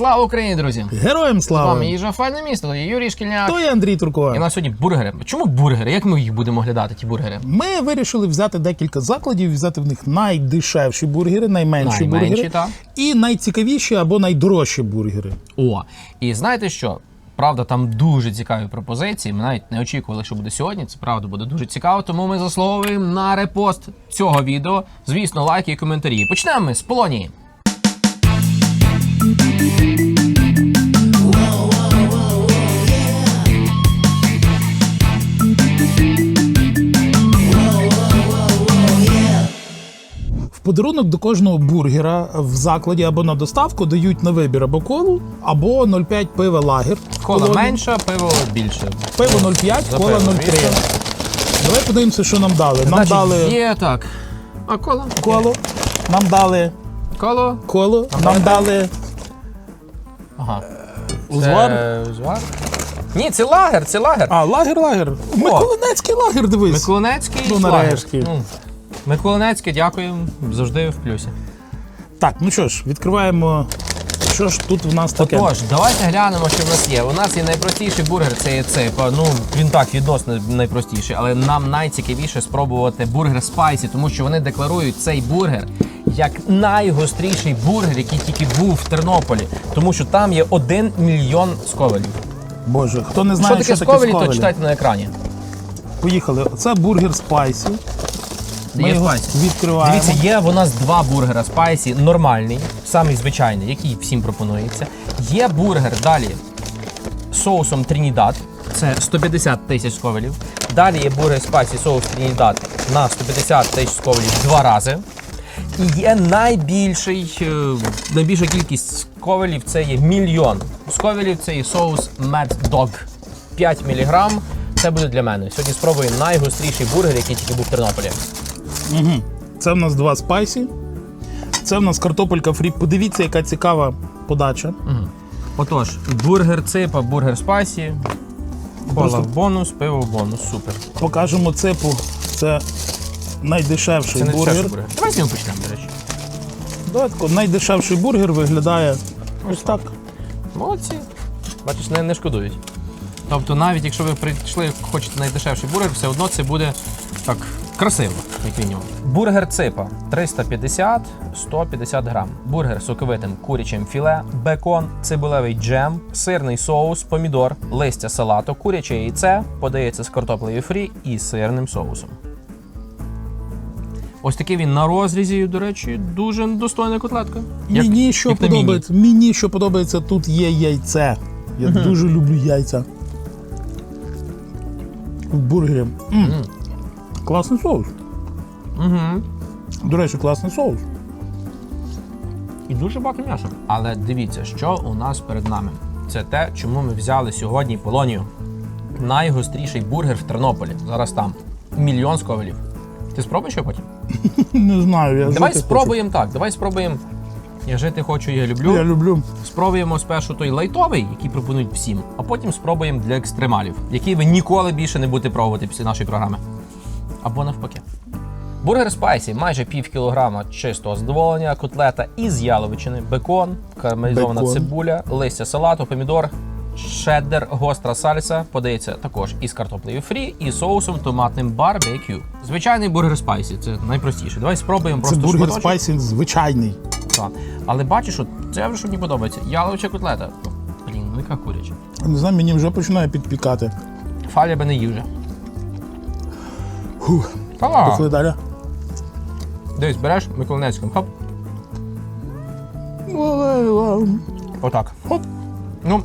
Слава Україні, друзі! Героям З слава! вами їжа файне місто, Юрій Шкільняк. То є Андрій Турко. І у нас сьогодні бургери. Чому бургери? Як ми їх будемо глядати, ті бургери? Ми вирішили взяти декілька закладів, взяти в них найдешевші бургери, найменші Найменші, бургери так. і найцікавіші або найдорожчі бургери. О, і знаєте що? Правда, там дуже цікаві пропозиції. Ми навіть не очікували, що буде сьогодні. Це правда буде дуже цікаво. Тому ми заслуговуємо на репост цього відео. Звісно, лайки і коментарі. Почнемо ми з Полонії. В подарунок до кожного бургера в закладі або на доставку дають на вибір або колу, або 0,5 пива лагер. Кола Полонія. менше, пиво більше. Пиво 0,5, За кола 0,3. Давай подивимося, що нам дали. Нам Значить, дали є так. А кола? коло, нам дали Коло. коло, нам дали Ага. узвар. Це Узвар? Ні, це лагер, це лагер. А, лагер, лагер. Миколинецький лагер, дивись. Миколинецький Ну, нарешті. Ну, Миколинецький, дякуємо. Завжди в плюсі. Так, ну що ж, відкриваємо. Що ж тут в нас таке? Отож, давайте глянемо, що в нас є. У нас є найпростіший бургер, це є ципа. Ну він так відносно найпростіший, але нам найцікавіше спробувати бургер спайсі, тому що вони декларують цей бургер як найгостріший бургер, який тільки був в Тернополі, тому що там є один мільйон сковелів. Боже, хто не Що таке що сковелі, то читайте на екрані. Поїхали. Це бургер спайсі. Ми є його спайсі. відкриваємо. Дивіться, є у нас два бургера спайсі, нормальний, самий звичайний, який всім пропонується. Є бургер далі соусом Тринідад, це 150 тисяч сковелів. Далі є бургер спайсі соус Тринідад на 150 тисяч сковелів два рази. І є найбільший, е, найбільша кількість сковелів це є мільйон. Сковелів це є соус Mad Dog. 5 мг. Це буде для мене. Сьогодні спробую найгостріший бургер, який тільки був в Тернополі. Це в нас два спайсі. Це в нас картопелька фрі. Подивіться, яка цікава подача. Отож, бургер ципа, бургер спайсі, кола Просто- в бонус, пиво в бонус. Супер. Покажемо цепу. Це найдешевший Це не бургер. бургер. Давай з нього почнемо, до речі. Давай тако, найдешевший бургер виглядає ось так. Молодці. Бачиш, не, не шкодують. Тобто, навіть якщо ви прийшли, хочете найдешевший бургер, все одно це буде так красиво, як мінімум. Бургер ципа 350-150 грам. Бургер з соковитим курячим філе, бекон, цибулевий джем, сирний соус, помідор, листя салату, куряче яйце, подається з картоплею фрі і сирним соусом. Ось такий він на розрізі, до речі, дуже достойна котлетка. Як- мені що як на міні. подобається, мені що подобається, тут є яйце. Я дуже люблю яйця. В бургері. М. Класний соус. Угу. До речі, класний соус. І дуже багато м'яса. Але дивіться, що у нас перед нами. Це те, чому ми взяли сьогодні Полонію. Найгостріший бургер в Тернополі. Зараз там. Мільйон сковелів. Ти спробуєш його потім? Не знаю, я Давай жити спробуємо так. Давай спробуємо. Я жити хочу, я люблю. Я люблю. Спробуємо спершу той лайтовий, який пропонують всім, а потім спробуємо для екстремалів, який ви ніколи більше не будете пробувати після нашої програми. Або навпаки. Бургер спайсі майже пів кілограма чистого задоволення, котлета із яловичини, бекон, карамелізована Бекон. цибуля, листя салату, помідор, шеддер, гостра сальса подається також із картоплею фрі і соусом томатним барбекю. Звичайний бургер спайсі, це найпростіше. Давай спробуємо Це просто бургер шматочок. спайсі звичайний. Так. Але бачиш, це вже що мені подобається. Яловича котлета. Блін, ну яка куряча. Не знаю, мені вже починає підпікати. Фаля би не вже. Фух. Далі. Дивись, береш Миколинецьким. Хоп. Отак. Хоп. Ну,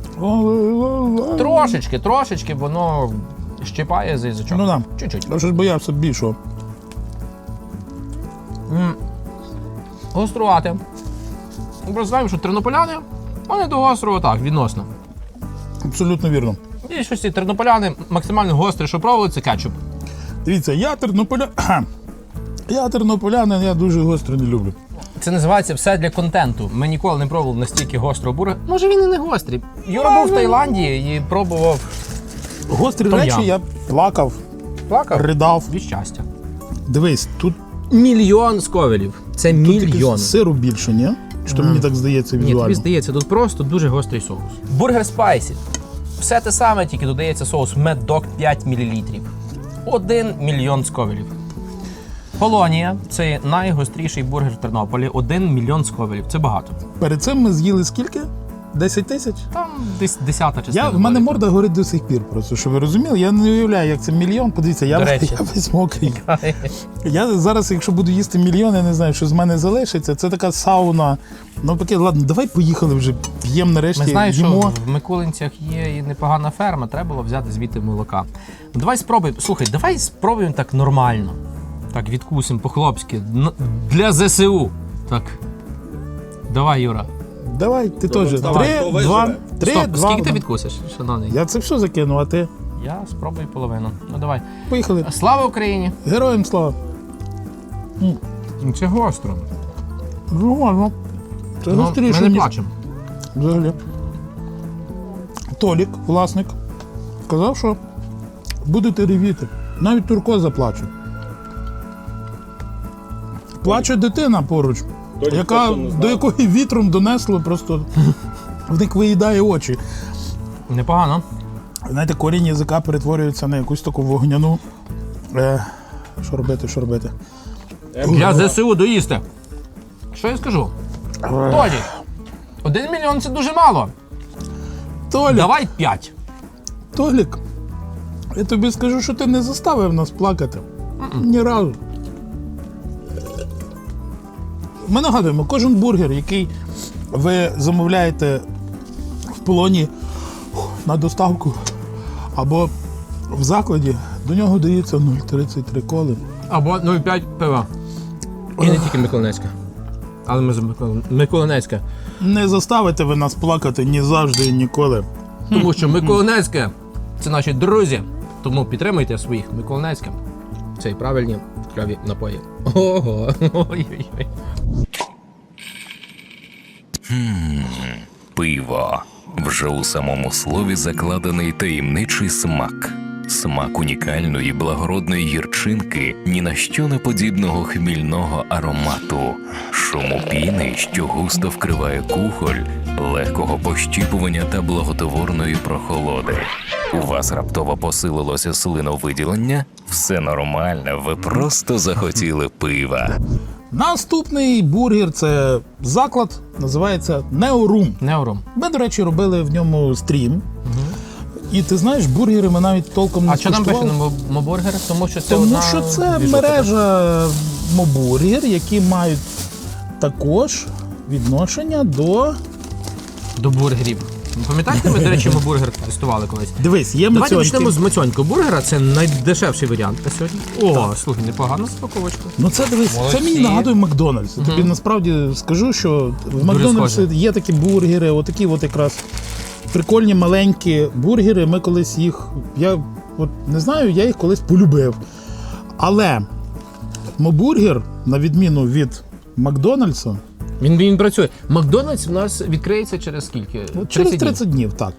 трошечки, трошечки воно щипає за язичок. Ну да. Чуть-чуть. Я щось боявся більшого. Гострувати. Ми просто знаємо, що тернополяни, вони до гострого так, відносно. Абсолютно вірно. І щось ці тернополяни максимально гострі, що пробували, це кетчуп. Дивіться, я тернополя... Я тернополянин, я дуже гостро не люблю. Це називається все для контенту. Ми ніколи не пробували настільки гострого бургера. Може він і не гострий. Юра був в Таїланді і пробував. Гострі Том речі ям. я плакав, Плакав ридав. від щастя. Дивись, тут Мільйон сковелів. Це Тут мільйон. сиру більше, ні? Що мені так здається Ні, тобі здається, тут просто дуже гострий соус. Бургер спайсі. Все те саме, тільки додається соус Dog 5 мл. 1 мільйон сковелів. Полонія це найгостріший бургер в Тернополі. 1 мільйон сковелів. Це багато. Перед цим ми з'їли скільки? 10 тисяч? Там десь десята частина. Я, в мене морда горить до сих пір, просто що ви розуміли. Я не уявляю, як це мільйон. Подивіться, я, я весь мокрий. Я зараз, якщо буду їсти мільйон, я не знаю, що з мене залишиться. Це така сауна. Ну таке, ладно, давай поїхали вже. П'ємо нарешті. Ми знаємо, що в Миколинцях є і непогана ферма, треба було взяти звідти молока. Ну, давай спробуємо. Слухай, давай спробуємо так нормально. Так, відкусимо по-хлопськи. Для ЗСУ. Так. Давай, Юра. Давай, ти теж. давай, Три, виживе? два, три, Стоп, два. скільки ти відкусиш, шановний? Я це все закину, а ти? Я спробую половину. Ну давай. Поїхали. Слава Україні! Героям слава. Це гостро. Нормально. Це Ну, гостріше, ми не ніж плачемо. взагалі. Толік, власник, сказав, що будете ревіти. Навіть Турко заплаче. Плаче дитина поруч, Толік яка, не до якої вітром донесло, просто в них виїдає очі. Непогано. Знаєте, корінь язика перетворюється на якусь таку вогняну. Е, що робити, що робити? Для ЗСУ доїсти. Що я скажу? Тоді. Один мільйон це дуже мало. Толік, Давай п'ять. Толік, я тобі скажу, що ти не заставив нас плакати. Ні разу. Ми нагадуємо, кожен бургер, який ви замовляєте в полоні на доставку або в закладі, до нього дається 0,33 коли. Або 0,5 пива. І не тільки Миколинецька. Але ми з Миколинецька. Не заставите ви нас плакати ні завжди і ніколи. Тому що Миколинецьке це наші друзі. Тому підтримуйте своїх Миколинецьке. Це і правильні крові напої. Ого. Ой-ой-ой. Пиво. Вже у самому слові закладений таємничий смак. Смак унікальної благородної гірчинки, ні на що не подібного хмільного аромату, шуму піни, що густо вкриває кухоль, легкого пощіпування та благотворної прохолоди. У вас раптово посилилося слиновиділення? Все нормально, ви просто захотіли пива. Наступний бургер це заклад, називається Неорум. Неуром. Ми, до речі, робили в ньому стрім. І ти знаєш, бургери ми навіть толком не А що там пише на мобургер? Тому що це Тому одна що це двіжуха, мережа мобургер, які мають також відношення до. До бургерів. Пам'ятаєте, ми, до речі, мобургер тестували колись? Дивись, є Давайте мацьоньки. почнемо з мацьонького бургера. Це найдешевший варіант на сьогодні. О, слухай, непогана спаковочка. Ну це дивись, це Молодці. мені нагадує Макдональдс. Тобі насправді скажу, що в Макдональдсі схоже. є такі бургери, отакі от якраз прикольні маленькі бургери. Ми колись їх. Я от не знаю, я їх колись полюбив. Але мобургер, на відміну від Макдональдса, Він, він працює. Макдональдс у нас відкриється через скільки? от через 30 днів, так.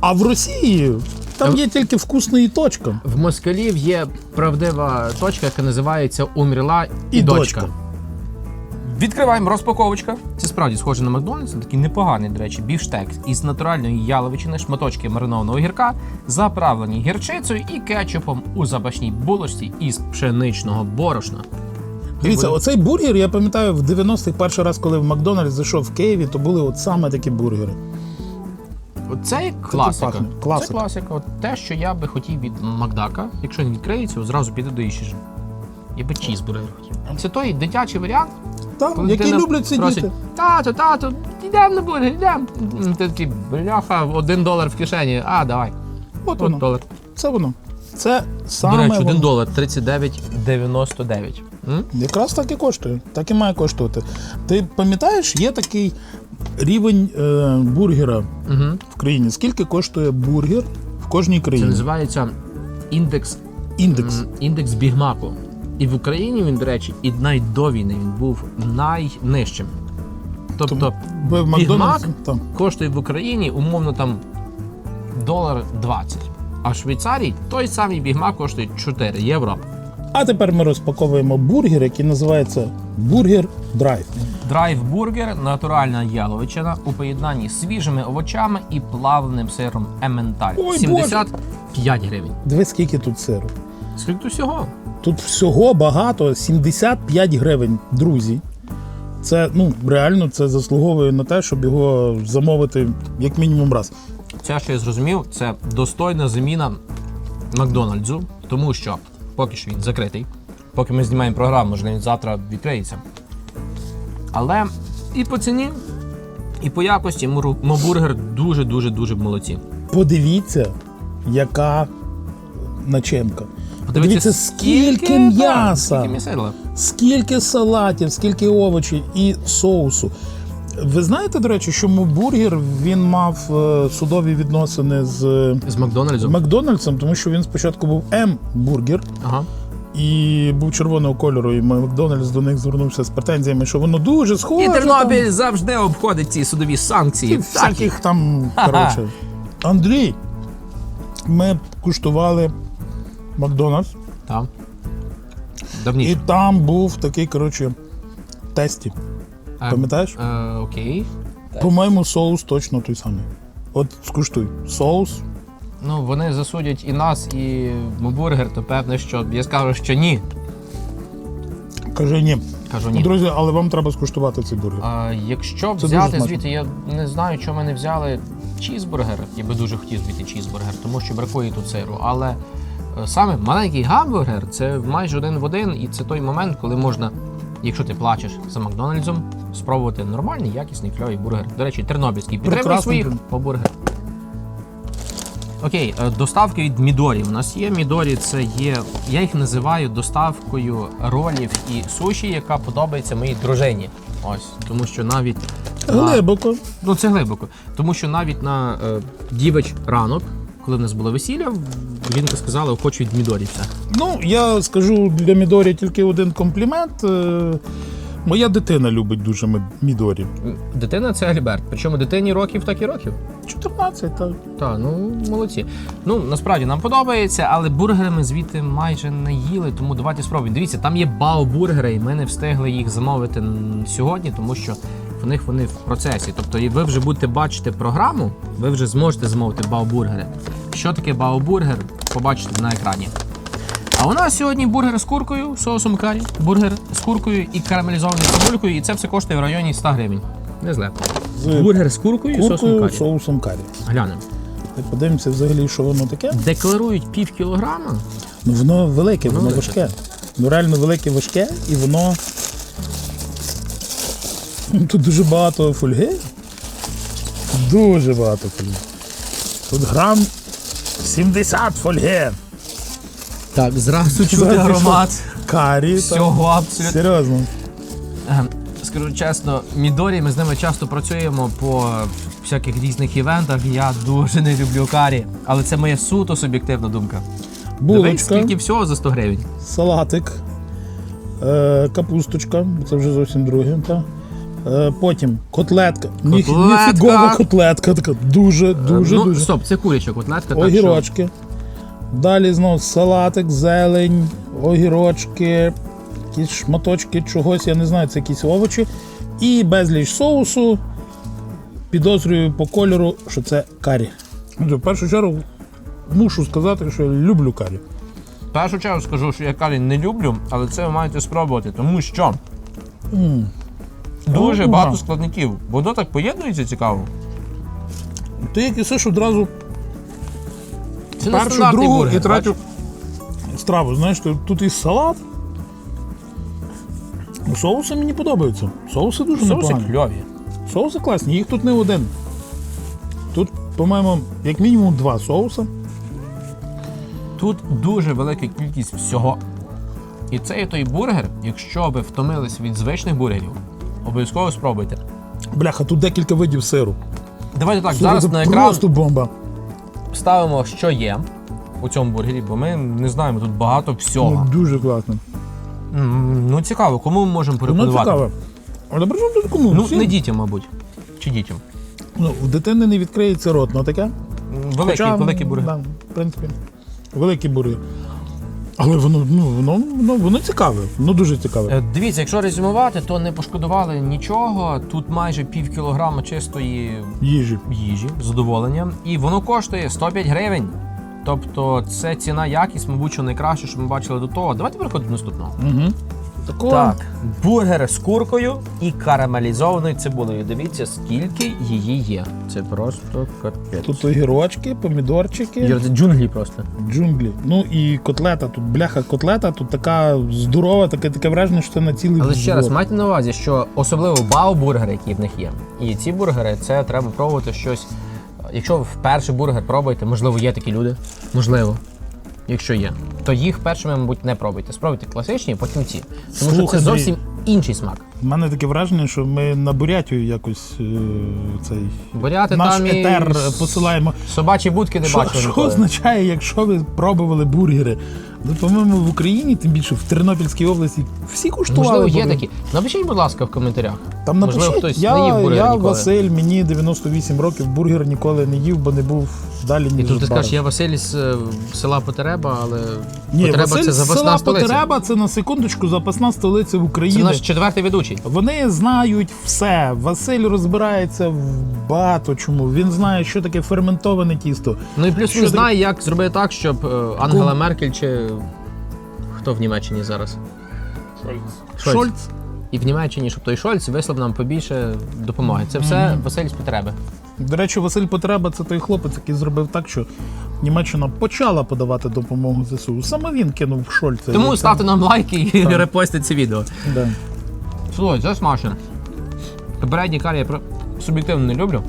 А в Росії там А- є тільки вкусна і точка. В москалів є правдива точка, яка називається Умерла і, І дочка. дочка. Відкриваємо розпаковочка. Це справді схоже на Макдональдс, такий непоганий, до речі, біфштек із натуральної яловичини, шматочки маринованого гірка, заправлені гірчицею і кетчупом у запашній булочці із пшеничного борошна. Дивіться, Буде- оцей бургер, я пам'ятаю, в 90-х перший раз, коли в Макдональдс зайшов в Києві, то були от саме такі бургери. Це класика. пахне. Класика. Це класика. От те, що я би хотів від Макдака, якщо він відкриється, зразу піду до їжі. Я би чізбургер хотів. Це той дитячий варіант, Так, які люблять сидіти. просить, Тато, тато, йдемо на бургер, йдемо. Ти такий, бляха, один долар в кишені. А, давай. От От воно. долар. Це воно. Це саме До речі, один воно. долар 39,99. М? Якраз так і коштує. Так і має коштувати. Ти пам'ятаєш, є такий рівень е, бургера Мгм. в країні. Скільки коштує бургер в кожній Це країні? називається індекс Індекс. М, індекс Бігмаку. І в Україні він, до речі, і навіть до війни він був найнижчим. Тобто Ви в Бігмак Макдональдсі? Там. коштує в Україні умовно там долар 20. А в Швейцарії той самий бігмак коштує 4 євро. А тепер ми розпаковуємо бургер, який називається Бургер Драйв. Драйв-бургер, натуральна яловичина у поєднанні з свіжими овочами і плавленим сиром Ементаль. Ой, 75 гривень. Диви, скільки тут сиру. Скільки тут всього? Тут всього багато 75 гривень, друзі. Це ну реально це заслуговує на те, щоб його замовити як мінімум раз. Це, що я зрозумів, це достойна заміна Макдональдсу, тому що поки що він закритий. Поки ми знімаємо програму, можливо, він завтра відкриється. Але і по ціні, і по якості Мобургер дуже-дуже дуже молодці. Подивіться, яка начинка. Подивіться, скільки м'яса, Скільки скільки салатів, скільки овочів і соусу. Ви знаєте, до речі, що бургер він мав е, судові відносини з З Макдональдсу. Макдональдсом, тому що він спочатку був М-бургер Ага. і був червоного кольору, і Макдональдс до них звернувся з претензіями, що воно дуже схоже. І там. Тернопіль завжди обходить ці судові санкції. І всяких там, коротше. Андрій, ми куштували Макдональдс, Так. і там був такий, коротше, тесті. Пам'ятаєш? Е, окей. По-моєму, соус точно той самий. От скуштуй. Соус. Ну, вони засудять і нас, і Мобургер, то певне, що я скажу, що ні. Каже, ні. Кажу ні. Друзі, але вам треба скуштувати цей бургер. А, якщо Це взяти звідти, я не знаю, чому ми не взяли чізбургер. Я би дуже хотів звідти чізбургер, тому що бракує тут сиру. Але е, саме маленький гамбургер це майже один в один, і це той момент, коли можна, якщо ти плачеш за Макдональдсом, спробувати нормальний, якісний, кльовий бургер. До речі, тернопільський. Прекрасний своїх по бургер. Окей, е, доставки від Мідорі. У нас є Мідорі, це є. Я їх називаю доставкою ролів і суші, яка подобається моїй дружині. Ось, тому що навіть на- Глибоко. Ну, це глибоко. Тому що навіть на е, дівич ранок, коли в нас було весілля, жінка сказала, хочу від Мідорі все. Ну, я скажу для Мідорі тільки один комплімент. Моя дитина любить дуже Мі- Мідорі. Дитина це Альберт. Причому дитині років, так і років. 14, так. Так, ну молодці. Ну насправді нам подобається, але бургери ми звідти майже не їли, тому давайте спробуємо. Дивіться, там є бао-бургери, і ми не встигли їх замовити м, сьогодні, тому що в них вони в процесі. Тобто, і ви вже будете бачити програму, ви вже зможете замовити бао-бургери. Що таке бао-бургер, побачите на екрані. А у нас сьогодні бургер з куркою, соусом карі, бургер з куркою і карамелізованою цибулькою, і це все коштує в районі 100 гривень. Не зле. З Бургер з куркою, і соусом куркою, карі. соусом карі. Глянемо. Подивимося взагалі, що воно таке. Декларують пів кілограма. Ну, воно велике, Воно воно велике. важке. Ну реально велике, важке, і воно. Тут дуже багато фольги. Дуже багато фольги. Тут грам 70 фольги. Так, зразу чути Зразу аромат. Карі. Всього абсолютно. Серйозно. Ем, Скажу чесно, Мідорі, ми з ними часто працюємо по всяких різних івентах. Я дуже не люблю карі, але це моя суто суб'єктивна думка. Дивись, Булочка, скільки всього за 100 гривень. салатик, е, капусточка, це вже зовсім друге. Та. Е, потім котлетка. Ні- Котлетка. Ніфігова котлетка така. Дуже, дуже, ну, дуже. стоп, це куряча котлетка. Так що... огірочки. Далі знову салатик, зелень, огірочки, якісь шматочки чогось, я не знаю, це якісь овочі. І безліч соусу. Підозрюю по кольору, що це карі. В першу чергу мушу сказати, що я люблю карі. В першу чергу скажу, що я карі не люблю, але це ви маєте спробувати, тому що дуже Ага. багато складників. Воно так поєднується цікаво. Ти як ісиш одразу Це не першу, стандартний другу бургер, і третю страву. Знаєш, тут- і салат. Ну, Соуси мені подобаються. Соуси дуже Соуси непогані. кльові. Соуси класні, їх тут не один. Тут, по-моєму, як мінімум два соуси. Тут дуже велика кількість всього. І цей той бургер, якщо ви втомились від звичних бургерів, обов'язково спробуйте. Бляха, тут декілька видів сиру. Давайте так, Слухай, зараз це на екран просто бомба. Ставимо, що є у цьому бургері, бо ми не знаємо тут багато всього. Ну, дуже класно. М, Ну цікаво, кому ми можемо Ну, порекомендувати? цікаво. Але при чому тут кому? Ну, Всім. не дітям, мабуть. Чи дітям? Ну, в дитини не відкриється рот ну таке. Великий, великий бургер. Да, в принципі, великий бургер. Але воно, ну, воно, воно, воно цікаве, воно дуже цікаве. Е, Дивіться, якщо резюмувати, то не пошкодували нічого. Тут майже пів кілограма чистої Їжі. їжі, задоволення, і воно коштує 105 гривень. Тобто це ціна якість, мабуть, що найкраще, що ми бачили до того. Давайте переходимо до наступного. Угу. Такого. Так, бургер з куркою і карамелізованою цибулею. Дивіться, скільки її є. Це просто капець. Тут огірочки, помідорчики, це джунглі просто. джунглі. Ну і котлета. Тут бляха котлета, тут така здорова, таке таке враження, що це на цілий Але ще раз взвод. майте на увазі, що особливо бау-бургери, які в них є. І ці бургери це треба пробувати щось. Якщо ви вперше бургер пробуєте, можливо, є такі люди. Можливо. Якщо є, то їх першими, мабуть, не пробуйте. Спробуйте класичні, потім ці. Тому що це зовсім інший смак. У мене таке враження, що ми на Бурятію якось е, цей Буряти наш там і етер посилаємо. Собачі будки не Що, бачили що ніколи. означає, якщо ви пробували бургери? Ну, по-моєму, в Україні, тим більше в Тернопільській області, всі куштували. Можливо, є такі. Напишіть, будь ласка, в коментарях. Там Можливо, напишіть, хтось я, не їв бургер я ніколи. Василь, мені 98 років, бургер ніколи не їв, бо не був далі ніж І тут ти бар. скажеш, я Василь з е, села Потереба, але Ні, Потреба Василь це запасна села столиця. Потереба, це на секундочку запасна столиця Це України. наш четвертий ведучий. Вони знають все. Василь розбирається в багато чому. Він знає, що таке ферментоване тісто. Ну і плюс Що він таке? знає, як зробити так, щоб е, Ангела Меркель чи хто в Німеччині зараз? Шольц. Шольц. І в Німеччині, щоб той Шольц вислав нам побільше допомоги. Це все Василь з потреби. До речі, Василь Потреба це той хлопець, який зробив так, що Німеччина почала подавати допомогу ЗСУ. Саме він кинув Шольца. Тому І ставте нам лайки і репостите ці відео. Да. Слухай, це смачно. Попередній карі я суб'єктивно не люблю.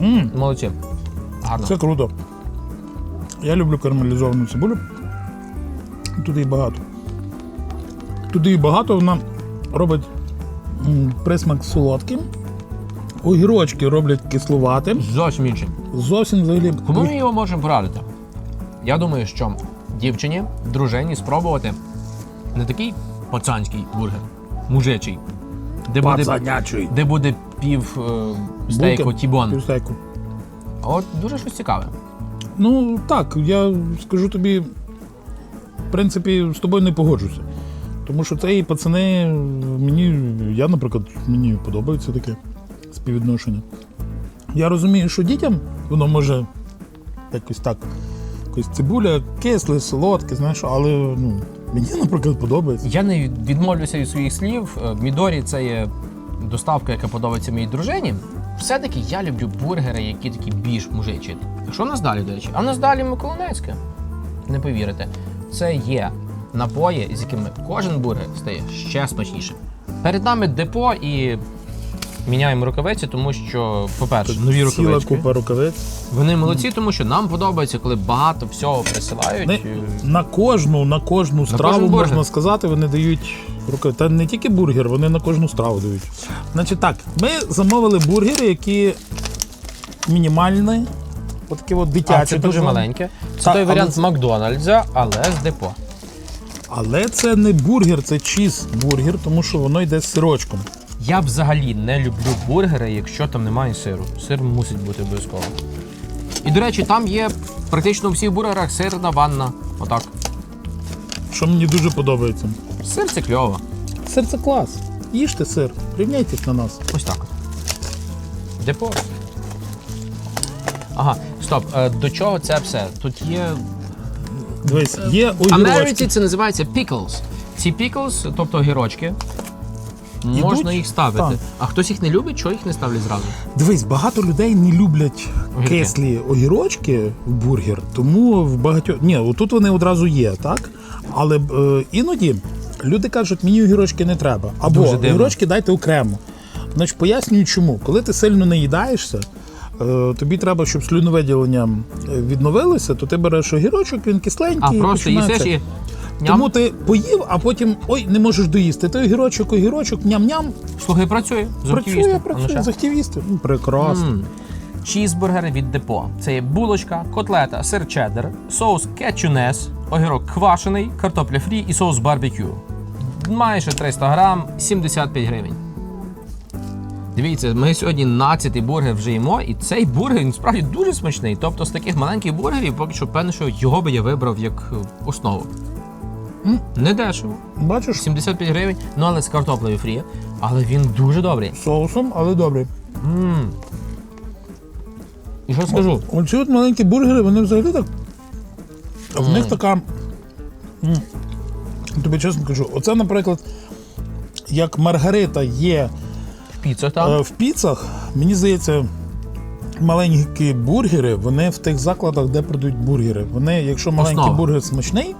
М, Молодці. Гарно. Це круто. Я люблю карамелізовану цибулю. Туди і багато. Туди і багато вона робить присмак солодким. Огірочки роблять кислуватим. Зовсім інший. Зовсім взагалі. Кому ми його можемо порадити? Я думаю, що дівчині, дружині спробувати не такий пацанський бургер, мужичий, де буде, де буде пів е, стейку тібон. Півстейку. А от дуже щось цікаве. Ну так, я скажу тобі, принципі, з тобою не погоджуся. Тому що це і пацани, мені, я, наприклад, мені подобається таке співвідношення. Я розумію, що дітям воно може якось так, якось цибуля, кисле, солодке, знаєш, але ну, мені, наприклад, подобається. Я не відмовлюся від своїх слів. Е, Мідорі це є доставка, яка подобається моїй дружині. Все-таки я люблю бургери, які такі більш мужичі. А що в нас далі, до речі? А в нас далі Миколаївське. Не повірите. Це є напої, з якими кожен бургер стає ще смачнішим. Перед нами депо і міняємо рукавиці, тому що, по-перше, нові Ціла купа рукавиць. Вони молодці, тому що нам подобається, коли багато всього присилають. Не, на кожну, на кожну страву кожен бургер. можна сказати, вони дають руки. Та не тільки бургер, вони на кожну страву дають. Значить так, ми замовили бургери, які мінімальні, отакі от дитячі. А, це дуже маленьке. Це той але варіант це- Макдональдса, але з депо. Але це не бургер, це чіз-бургер, тому що воно йде з сирочком. Я взагалі не люблю бургери, якщо там немає сиру. Сир мусить бути обов'язково. І до речі, там є практично у всіх бургерах сирна ванна. Отак. Що мені дуже подобається. Сир це кльово. Сир це клас. Їжте сир, рівняйтесь на нас. Ось так. Депо. Ага, стоп. е, До чого це все? Тут є. Дивись, є В Америці це називається pickles. Ці pickles, тобто огірочки, можна їх ставити. так. А хтось їх не любить, чого їх не ставлять зразу? Дивись, багато людей не люблять Огірки. кислі огірочки в бургер, тому в багатьох. Ні, отут вони одразу є, так? Але е, іноді люди кажуть, мені огірочки не треба. Або Дуже дивно. огірочки дайте окремо. Значить, пояснюю чому. Коли ти сильно не їдаєшся, е, тобі треба, щоб слюновиділення е, відновилося, то ти береш огірочок, він кисленький. А просто їсиш і. Ням. Тому ти поїв, а потім ой, не можеш доїсти. Ти огірочок, огірочок, ням-ням. Слухай, працює. Працює, ну працює, захотів їсти. Ну, Прекрасно. М. Чізбургери від депо. Це є булочка, котлета, сир чеддер, соус кетчунес, огірок квашений, картопля фрі і соус барбекю. Майже 300 грам, 75 гривень. Дивіться, ми сьогодні нацятий бургер вже їмо, і цей бургер він справді дуже смачний. Тобто з таких маленьких бургерів, поки що певно, що його би я вибрав як е, основу. Не дешево. Бачиш, 75 гривень, ну але з картоплею фрі. Але він дуже добрий. соусом, але добрий. м І що скажу? Оці от маленькі бургери, вони взагалі так. В них така. м, Тобі чесно кажу, оце, наприклад, як Маргарита є піцах е, там. в піцах, мені здається, маленькі бургери, вони в тих закладах, де продають бургери. Вони, якщо маленький Основа. бургер смачний,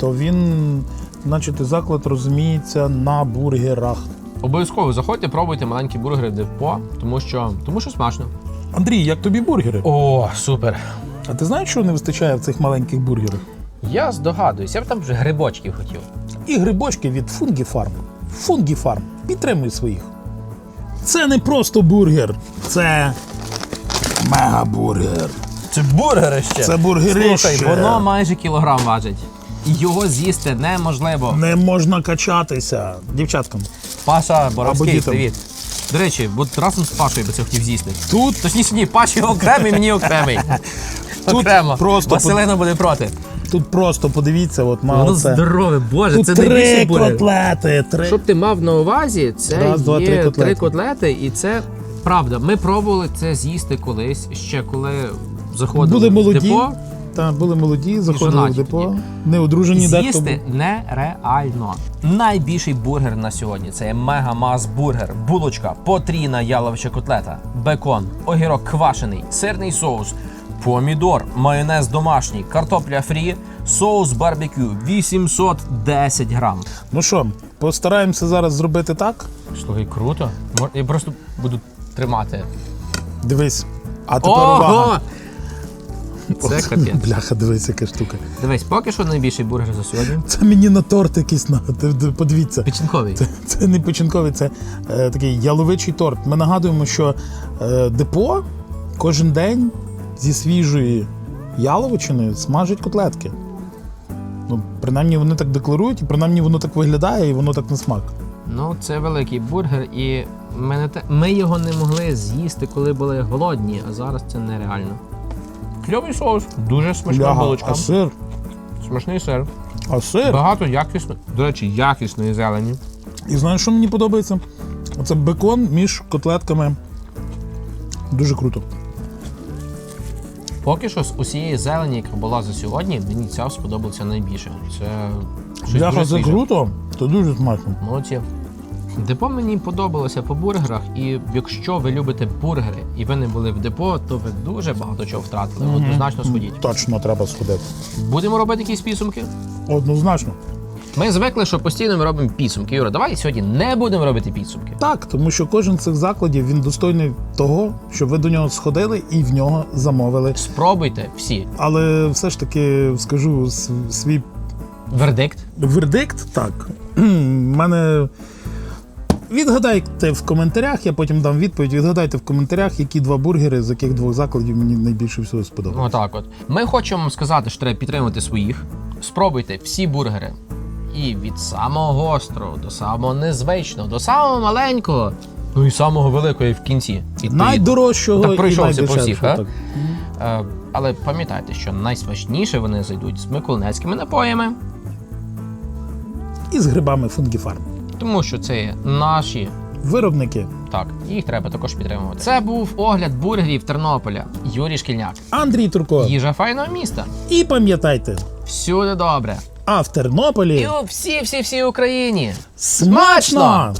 то він, значить, заклад розуміється на бургерах. Обов'язково заходьте, пробуйте маленькі бургери в депо, тому що, тому що смачно. Андрій, як тобі бургери? О, супер. А ти знаєш, що не вистачає в цих маленьких бургерах? Я здогадуюсь, я б там вже грибочків хотів. І грибочки від Farm. Fungi Farm. Підтримуй своїх. Це не просто бургер, це мегабургер. Це бургери ще. Це бургерище. Слухай, воно майже кілограм важить. І його з'їсти неможливо. Не можна качатися. Дівчаткам. Паша Боровський, дітям. привіт. До речі, от разом з Пашою би це хотів з'їсти. Тут, Точніше, ні, Паші окремий, мені окремий. Тут Окремо. просто Василина буде проти. Тут просто подивіться, от мало Воно це. здорове, боже, Тут це три найбільший бургер. котлети. Три. Щоб ти мав на увазі, це Раз, два, є три три котлети. котлети. і це правда. Ми пробували це з'їсти колись, ще коли заходили Були в молоді. депо. Та, були молоді, заходили в депо. тоді. Не одружені дехто. З'їсти нереально. Найбільший бургер на сьогодні це є мегамаз бургер, булочка, потрійна яловича котлета, бекон, огірок квашений, сирний соус, помідор, майонез домашній, картопля фрі, соус барбекю 810 грам. Ну що, постараємося зараз зробити так. Слухай, круто. Я просто буду тримати. Дивись. А тепер увага. Це капець. Бляха, дивись, яка штука. Дивись, поки що найбільший бургер за сьогодні. Це мені на торт якийсь на. Подивіться. Печінковий. Це, це не печінковий, це е, такий яловичий торт. Ми нагадуємо, що е, депо кожен день зі свіжої яловичини смажить котлетки. Ну, принаймні вони так декларують, і принаймні воно так виглядає, і воно так на смак. Ну, це великий бургер, і ми, те... ми його не могли з'їсти, коли були голодні, а зараз це нереально. Кльовий соус, дуже смачна булочка. а сир, Смачний сир. а сир. Багато якісно, до речі, якісної зелені. І знаєш, що мені подобається? Оце бекон між котлетками. Дуже круто. Поки що з усієї зелені, яка була за сьогодні, мені ця сподобалася найбільше. Це щось Бляха, дуже це свіже. круто, то дуже смачно. Молодці. Депо мені подобалося по бургерах, і якщо ви любите бургери і ви не були в депо, то ви дуже багато чого втратили. Однозначно сходіть. Точно треба сходити. Будемо робити якісь підсумки? Однозначно. Ми звикли, що постійно ми робимо підсумки. Юра, давай сьогодні не будемо робити підсумки. Так, тому що кожен з цих закладів він достойний того, щоб ви до нього сходили і в нього замовили. Спробуйте всі. Але все ж таки скажу свій Вердикт. вердикт. Так. У мене. Відгадайте в коментарях, я потім дам відповідь. Відгадайте в коментарях, які два бургери з яких двох закладів мені найбільше всього сподобалося. Отак от. Ми хочемо сказати, що треба підтримувати своїх. Спробуйте всі бургери. І від самого гострого до самого незвичного, до самого маленького, ну і самого великого і в кінці. відповідно. Найдорожчого Так і пройшовся по всіх, а? так. Е, але пам'ятайте, що найсмачніше вони зайдуть з миколинецькими напоями, І з грибами Фунгіфарм. тому що це є наші. Виробники Так, їх треба також підтримувати. Це був огляд бургерів Тернополя. Юрій Шкільняк. Андрій Турко. Їжа файного міста. І пам'ятайте, Всюди добре. А в Тернополі І у всій всій всій Україні. смачно!